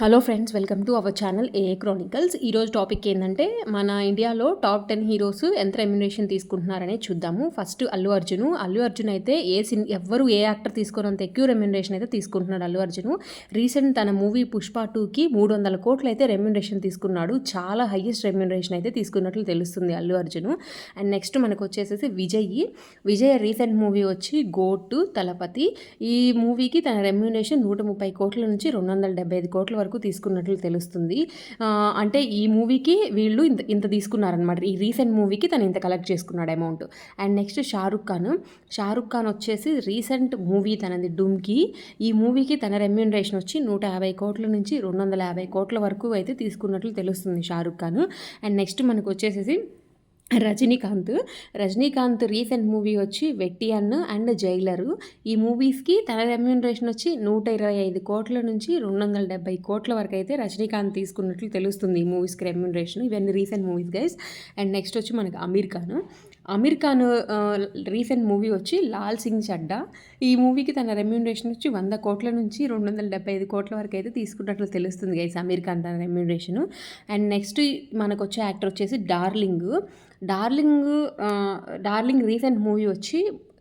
Hello friends welcome to our channel A chronicles ఈరోజు topic ఏంటంటే మన ఇండియాలో టాప్ టెన్ హీరోస్ ఎంత రెమ్యునేషన్ తీసుకుంటున్నారనే చూద్దాము. ఫస్ట్ అల్లు అర్జున్. అల్లు అర్జున్ అయితే ఏ సిన్ ఎవ్వరు ఏ యాక్టర్ తీసుకున్నంత ఎక్కువ రెమ్యునరేషన్ అయితే తీసుకుంటున్నాడు అల్లు అర్జున్. రీసెంట్ తన మూవీ పుష్ప టూకి మూడు వందల కోట్లు అయితే రెమ్యునరేషన్ తీసుకున్నాడు. చాలా హైయెస్ట్ రెమ్యునరేషన్ అయితే తీసుకున్నట్లు తెలుస్తుంది అల్లు అర్జున్. అండ్ నెక్స్ట్ మనకు వచ్చేసేసి విజయ్. విజయ్ రీసెంట్ మూవీ వచ్చి గోటు తలపతి. ఈ మూవీకి తన రెమ్యునరేషన్ నూట ముప్పై కోట్ల నుంచి రెండు వందల డెబ్బై ఐదు కోట్ల వరకు వరకు తీసుకున్నట్లు తెలుస్తుంది. అంటే ఈ మూవీకి వీళ్ళు ఇంత ఇంత తీసుకున్నారనమాట ఈ రీసెంట్ మూవీకి తను ఇంత కలెక్ట్ చేసుకున్నాడు amount. And next Shahrukh Khan. Shahrukh Khan వచ్చేసి రీసెంట్ మూవీ తనది డుమ్కి. ఈ మూవీకి తన రెమ్యూనరేషన్ వచ్చి నూట యాభై కోట్ల నుంచి రెండు వందల యాభై కోట్ల వరకు అయితే తీసుకున్నట్లు తెలుస్తుంది షారుఖ్ ఖాన్. అండ్ నెక్స్ట్ మనకు వచ్చేసేసి రజనీకాంత్. రజనీకాంత్ రీసెంట్ మూవీ వచ్చి వెట్టియన్ అండ్ జైలరు. ఈ మూవీస్కి తన రెమ్యూనరేషన్ వచ్చి నూట ఇరవై ఐదు కోట్ల నుంచి రెండు వందల డెబ్బై కోట్ల వరకు అయితే రజనీకాంత్ తీసుకున్నట్లు తెలుస్తుంది ఈ మూవీస్కి రెమ్యూనరేషన్. ఇవన్నీ recent movies guys. And next వచ్చి మనకి అమీర్ ఖాన్. అమీర్ ఖాన్ రీసెంట్ మూవీ వచ్చి లాల్ సింగ్ చడ్డా. ఈ మూవీకి తన రెమ్యూనరేషన్ వచ్చి వంద కోట్ల నుంచి రెండు వందల డెబ్బై ఐదు కోట్ల వరకు అయితే తీసుకున్నట్లు తెలుస్తుంది గైస్ అమీర్ ఖాన్ తన రెమ్యూనరేషన్. అండ్ నెక్స్ట్ మనకు వచ్చే యాక్టర్ వచ్చేసి darling. Darling darling recent movie వచ్చి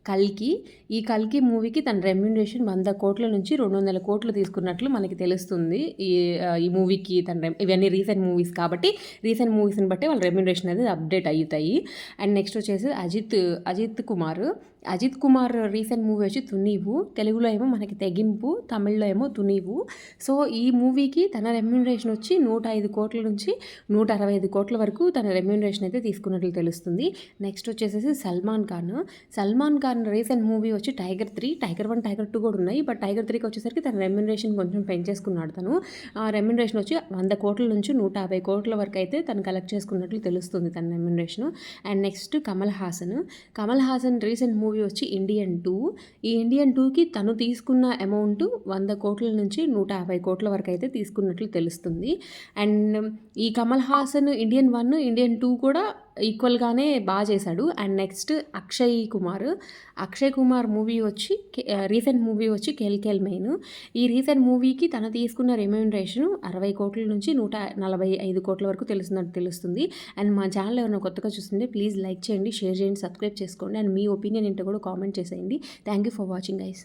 కల్కి. ఈ కల్కి మూవీకి తన రెమ్యునరేషన్ వంద కోట్ల నుంచి రెండు వందల కోట్లు తీసుకున్నట్లు మనకి తెలుస్తుంది. ఈ ఈ మూవీకి తన ఇవన్నీ రీసెంట్ మూవీస్ కాబట్టి రీసెంట్ మూవీస్ని బట్టి వాళ్ళ రెమ్యునరేషన్ అనేది అప్డేట్ అవుతాయి. అండ్ నెక్స్ట్ వచ్చేసి అజిత్ అజిత్ కుమార్. అజిత్ కుమార్ రీసెంట్ మూవీ వచ్చి తునీవు. తెలుగులో ఏమో మనకి తెగింపు తమిళ్ళో ఏమో తునీవు. సో ఈ మూవీకి తన రెమ్యునరేషన్ వచ్చి నూట ఐదు కోట్ల నుంచి నూట అరవై ఐదు కోట్ల వరకు తన రెమ్యునరేషన్ అయితే తీసుకున్నట్లు తెలుస్తుంది. నెక్స్ట్ వచ్చేసి సల్మాన్ ఖాన్. సల్మాన్ ఖాన్ తన రీసెంట్ మూవీ వచ్చి Tiger three Tiger one Tiger two కూడా ఉన్నాయి. బట్ టైగర్ త్రీకి వచ్చేసరికి తన రెమ్యునరేషన్ కొంచెం పెంచేసుకున్నాడు తను. ఆ రెమ్యునరేషన్ వచ్చి వంద కోట్ల నుంచి నూట యాభై కోట్ల వరకు అయితే తను కలెక్ట్ చేసుకున్నట్లు తెలుస్తుంది తన remuneration. And next Kamal Haasan. Kamal Haasan recent movie వచ్చి ఇండియన్ టూ. ఈ ఇండియన్ టూకి తను తీసుకున్న అమౌంట్ వంద కోట్ల నుంచి నూట యాభై కోట్ల వరకు అయితే తీసుకున్నట్లు తెలుస్తుంది. అండ్ ఈ Kamal Haasan Indian one Indian two కూడా ఈక్వల్గానే బాగా చేశాడు. And next Akshay Kumar. Akshay Kumar movie వచ్చి రీసెంట్ మూవీ వచ్చి కెల్ మెయిన్. ఈ రీసెంట్ మూవీకి తను తీసుకున్న రెమ్యూనరేషన్ అరవై కోట్ల నుంచి నూట నలభై ఐదు కోట్ల వరకు తెలుస్తున్నట్టు తెలుస్తుంది. అండ్ మా ఛానల్ ఎవరైనా కొత్తగా చూస్తుంటే ప్లీజ్ లైక్ చేయండి షేర్ చేయండి సబ్స్క్రైబ్ చేసుకోండి. అండ్ మీ ఒపీనియన్ ఏంటో కూడా కామెంట్ చేసేయండి. Thank you for watching guys